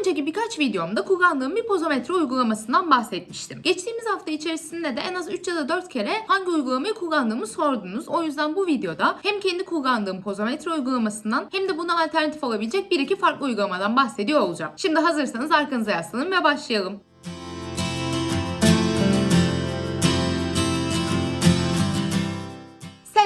önceki birkaç videomda kullandığım bir pozometre uygulamasından bahsetmiştim. Geçtiğimiz hafta içerisinde de en az 3 ya da 4 kere hangi uygulamayı kullandığımı sordunuz. O yüzden bu videoda hem kendi kullandığım pozometre uygulamasından hem de buna alternatif olabilecek bir iki farklı uygulamadan bahsediyor olacağım. Şimdi hazırsanız arkanıza yaslanın ve başlayalım.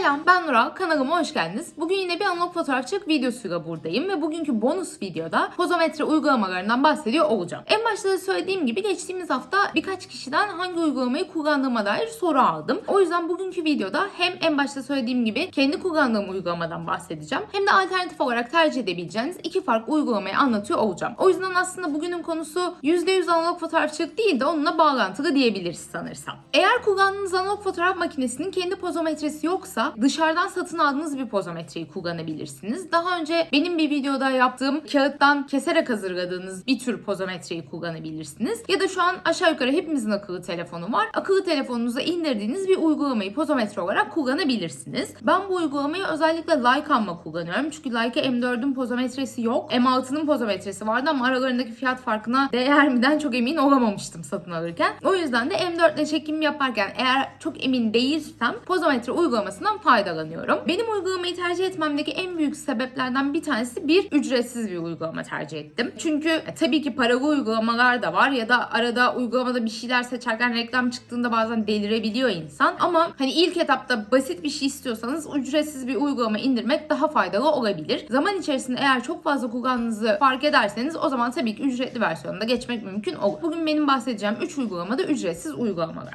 Selam ben Nural, kanalıma hoş geldiniz. Bugün yine bir analog fotoğrafçılık videosuyla buradayım ve bugünkü bonus videoda pozometre uygulamalarından bahsediyor olacağım. En başta da söylediğim gibi geçtiğimiz hafta birkaç kişiden hangi uygulamayı kullandığıma dair soru aldım. O yüzden bugünkü videoda hem en başta söylediğim gibi kendi kullandığım uygulamadan bahsedeceğim hem de alternatif olarak tercih edebileceğiniz iki farklı uygulamayı anlatıyor olacağım. O yüzden aslında bugünün konusu %100 analog fotoğrafçılık değil de onunla bağlantılı diyebiliriz sanırsam. Eğer kullandığınız analog fotoğraf makinesinin kendi pozometresi yoksa dışarıdan satın aldığınız bir pozometreyi kullanabilirsiniz. Daha önce benim bir videoda yaptığım kağıttan keserek hazırladığınız bir tür pozometreyi kullanabilirsiniz. Ya da şu an aşağı yukarı hepimizin akıllı telefonu var. Akıllı telefonunuza indirdiğiniz bir uygulamayı pozometre olarak kullanabilirsiniz. Ben bu uygulamayı özellikle Leica'mla kullanıyorum. Çünkü Leica M4'ün pozometresi yok. M6'nın pozometresi vardı ama aralarındaki fiyat farkına değer miden çok emin olamamıştım satın alırken. O yüzden de M4 ile çekim yaparken eğer çok emin değilsem pozometre uygulamasından faydalanıyorum. Benim uygulamayı tercih etmemdeki en büyük sebeplerden bir tanesi bir ücretsiz bir uygulama tercih ettim. Çünkü e, tabii ki paralı uygulamalar da var ya da arada uygulamada bir şeyler seçerken reklam çıktığında bazen delirebiliyor insan. Ama hani ilk etapta basit bir şey istiyorsanız ücretsiz bir uygulama indirmek daha faydalı olabilir. Zaman içerisinde eğer çok fazla kullandığınızı fark ederseniz o zaman tabii ki ücretli versiyonunda geçmek mümkün olur. Bugün benim bahsedeceğim 3 uygulama da ücretsiz uygulamalar.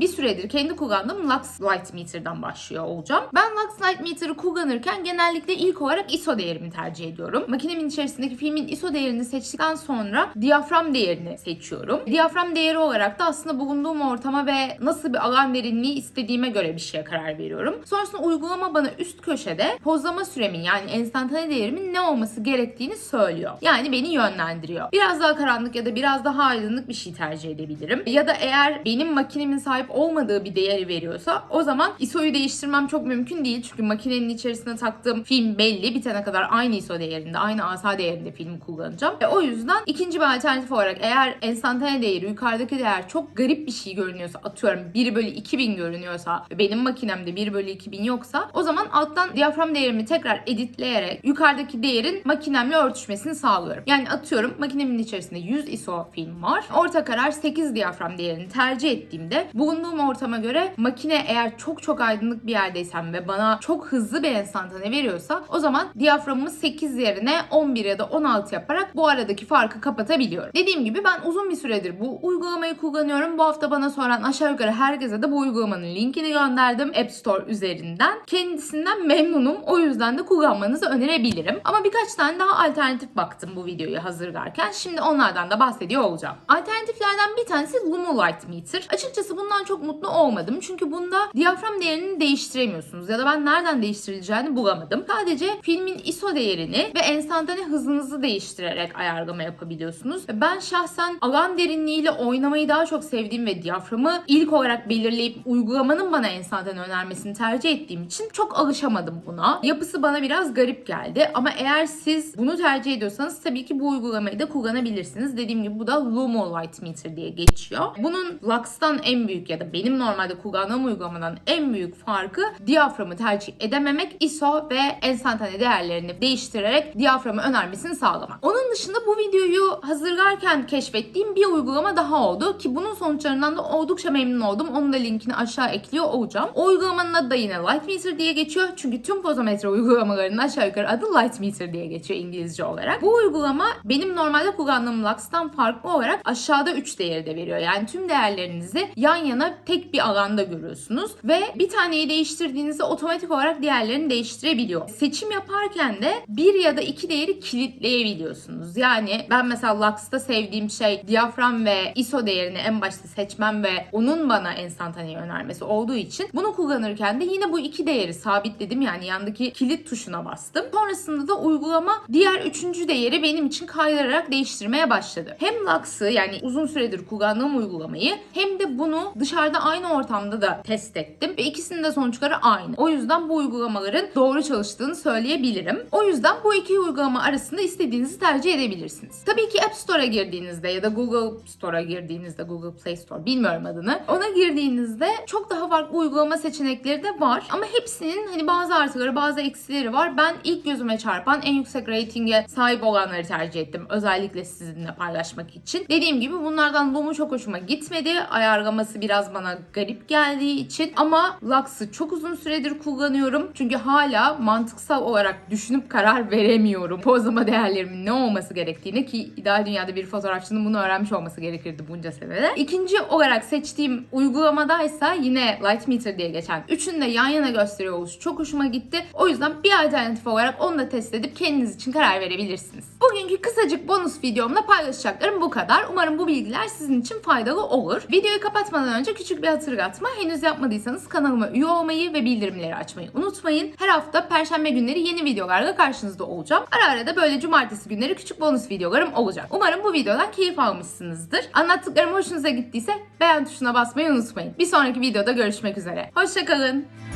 Bir süredir kendi kullandığım Lux Light Meter'dan başlıyor olacağım. Ben Lux Light Meter'ı kullanırken genellikle ilk olarak ISO değerimi tercih ediyorum. Makinemin içerisindeki filmin ISO değerini seçtikten sonra diyafram değerini seçiyorum. Diyafram değeri olarak da aslında bulunduğum ortama ve nasıl bir alan derinliği istediğime göre bir şeye karar veriyorum. Sonrasında uygulama bana üst köşede pozlama süremin yani enstantane değerimin ne olması gerektiğini söylüyor. Yani beni yönlendiriyor. Biraz daha karanlık ya da biraz daha aydınlık bir şey tercih edebilirim. Ya da eğer benim makinemin sahip olmadığı bir değeri veriyorsa o zaman ISO'yu değiştirmem çok mümkün değil. Çünkü makinenin içerisine taktığım film belli. Bitene kadar aynı ISO değerinde, aynı ASA değerinde filmi kullanacağım. E, o yüzden ikinci bir alternatif olarak eğer enstantane değeri, yukarıdaki değer çok garip bir şey görünüyorsa, atıyorum 1 bölü 2000 görünüyorsa benim makinemde 1 bölü 2000 yoksa o zaman alttan diyafram değerimi tekrar editleyerek yukarıdaki değerin makinemle örtüşmesini sağlıyorum. Yani atıyorum makinemin içerisinde 100 ISO film var. Orta karar 8 diyafram değerini tercih ettiğimde bulunduğum ortama göre makine eğer çok çok aydınlık bir yerdeysem ve bana çok hızlı bir enstantane veriyorsa o zaman diyaframımı 8 yerine 11 ya da 16 yaparak bu aradaki farkı kapatabiliyorum. Dediğim gibi ben uzun bir süredir bu uygulamayı kullanıyorum. Bu hafta bana soran aşağı yukarı herkese de bu uygulamanın linkini gönderdim App Store üzerinden. Kendisinden memnunum. O yüzden de kullanmanızı önerebilirim. Ama birkaç tane daha alternatif baktım bu videoyu hazırlarken. Şimdi onlardan da bahsediyor olacağım. Alternatiflerden bir tanesi Lumo Light Meter. Açıkçası bundan çok mutlu olmadım. Çünkü bunda diyafram değerini değiştiremiyorsunuz. Ya da ben nereden değiştirileceğini bulamadım. Sadece filmin ISO değerini ve enstantane hızınızı değiştirerek ayarlama yapabiliyorsunuz. Ben şahsen alan derinliğiyle oynamayı daha çok sevdiğim ve diyaframı ilk olarak belirleyip uygulamanın bana enstantane önermesini tercih ettiğim için çok alışamadım buna. Yapısı bana biraz garip geldi ama eğer siz bunu tercih ediyorsanız tabii ki bu uygulamayı da kullanabilirsiniz. Dediğim gibi bu da Lumo Light Meter diye geçiyor. Bunun Lux'tan en büyük ya da benim normalde kullandığım uygulamadan en büyük farkı diyaframı tercih edememek, ISO ve enstantane değerlerini değiştirerek diyaframı önermesini sağlamak. Onun dışında bu videoyu hazırlarken keşfettiğim bir uygulama daha oldu ki bunun sonuçlarından da oldukça memnun oldum. Onun da linkini aşağı ekliyor olacağım. O uygulamanın adı da yine Light Meter diye geçiyor. Çünkü tüm pozometre uygulamalarının aşağı yukarı adı Light Meter diye geçiyor İngilizce olarak. Bu uygulama benim normalde kullandığım Lux'tan farklı olarak aşağıda 3 değeri de veriyor. Yani tüm değerlerinizi yan yana tek bir alanda görüyorsunuz. Ve bir taneyi değiştirdiğinizde otomatik olarak diğerlerini değiştirebiliyor. Seçim yaparken de bir ya da iki değeri kilitleyebiliyorsunuz. Yani ben mesela Lux'ta sevdiğim şey diyafram ve ISO değerini en başta seçmem ve onun bana enstantaneyi önermesi olduğu için bunu kullanırken de yine bu iki değeri sabitledim. Yani yandaki kilit tuşuna bastım. Sonrasında da uygulama diğer üçüncü değeri benim için kaydırarak değiştirmeye başladı. Hem Lux'ı yani uzun süredir kullandığım uygulamayı hem de bunu dışarıda aynı ortamda da test ettim ve ikisinin de sonuçları aynı. O yüzden bu uygulamaların doğru çalıştığını söyleyebilirim. O yüzden bu iki uygulama arasında istediğinizi tercih edebilirsiniz. Tabii ki App Store'a girdiğinizde ya da Google Store'a girdiğinizde Google Play Store bilmiyorum adını. Ona girdiğinizde çok daha farklı uygulama seçenekleri de var. Ama hepsinin hani bazı artıları bazı eksileri var. Ben ilk gözüme çarpan en yüksek ratinge sahip olanları tercih ettim. Özellikle sizinle paylaşmak için. Dediğim gibi bunlardan Loom'u çok hoşuma gitmedi. Ayarlaması biraz bana garip geldiği için. Ama Lux'ı çok uzun süredir kullanıyorum. Çünkü hala mantıksal olarak düşünüp karar veremiyorum. Pozlama değerlerimin ne olması gerektiğini ki ideal dünyada bir fotoğrafçının bunu öğrenmiş olması gerekirdi bunca senede. İkinci olarak seçtiğim uygulamadaysa yine Light Meter diye geçen üçünü de yan yana gösteriyor oluşu çok hoşuma gitti. O yüzden bir alternatif olarak onu da test edip kendiniz için karar verebilirsiniz. Bugünkü kısacık bonus videomda paylaşacaklarım bu kadar. Umarım bu bilgiler sizin için faydalı olur. Videoyu kapatmadan önce küçük bir hatırlatma. Henüz yapmadıysanız kanalıma üye olmayı ve bildirimleri açmayı unutmayın. Her hafta perşembe günleri yeni videolarla karşınızda olacağım. Ara ara da böyle cumartesi günleri küçük bonus videolarım olacak. Umarım bu videodan keyif almışsınızdır. Anlattıklarım hoşunuza gittiyse beğen tuşuna basmayı unutmayın. Bir sonraki videoda görüşmek üzere. Hoşçakalın.